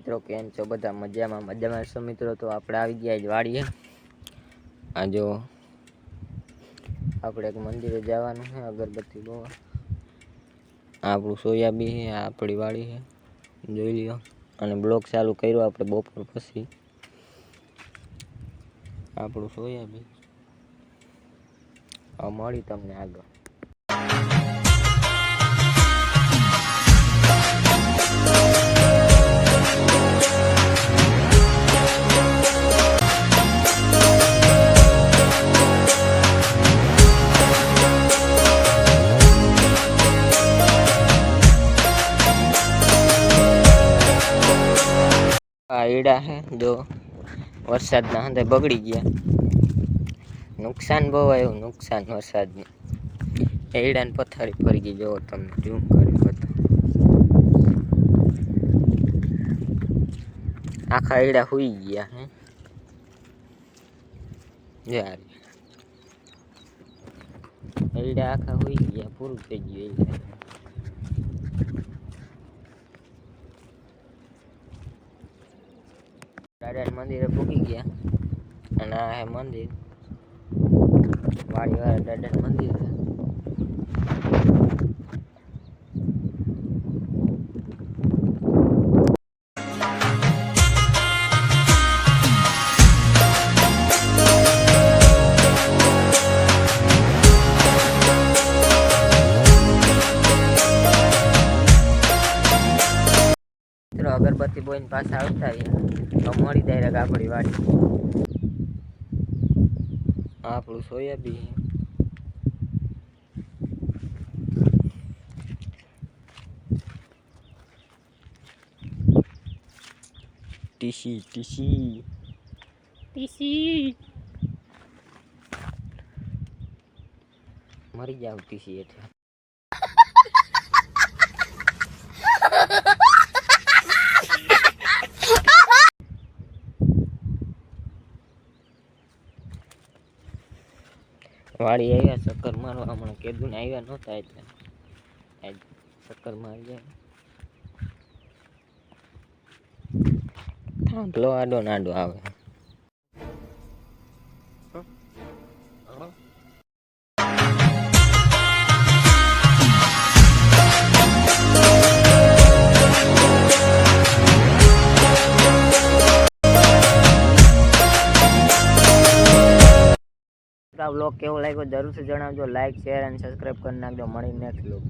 મિત્રો, કેમ છો? બધા મજામાં? મજામાં છો મિત્રો? તો આપણે આવી ગયા જ વાડીએ. આ જો, આપણે એક મંદિરે જવાનું છે, અગરબત્તી બહુ આપણું સોયાબી છે આપણી વાડી છે. જોઈ લ્યો. અને બ્લોક ચાલુ કર્યો આપણે બપોર પછી. આપણું સોયાબી મળી તમને આગળ. આ ઈડા છે જો વરસાદના હંધે બગડી ગયા. નુકસાન બહુ આવ્યું, નુકસાન વરસાદનું. એડાને પથારી ફરી ગઈ જો તમે ઝૂમ કરી બધું આખા ઈડા હુઈ ગયા હે. યાર ઈડા આખા હુઈ ગયા, પૂરું થઈ ગયું એડા દાદા મંદિરે પૂકી ગયા. અને આ હે મંદિર. વાડીવાળા વાળા દાદા મંદિર છે. અગરબત્તી બોઈને પાછા આવતા રહ્યા. તો મળી ડાયરેક આપણી વાડી. આપણું સોયાબીન. TC TC. ટીસી. મરી જાવ ટીસી એટલે વાડી આવ્યા, ચક્કર મારવા. હમણાં કેદુને આવ્યા નહોતા એટલે. આજ ચક્કર મારી જાય. થાંભલો આડો નાડો આવે. આ બ્લોગ કેવો લાગ્યો જરૂરથી જણાવજો. લાઈક શેર અને સબસ્ક્રાઈબ કરી નાખજો. મળી નેક્સ્ટ બ્લોગ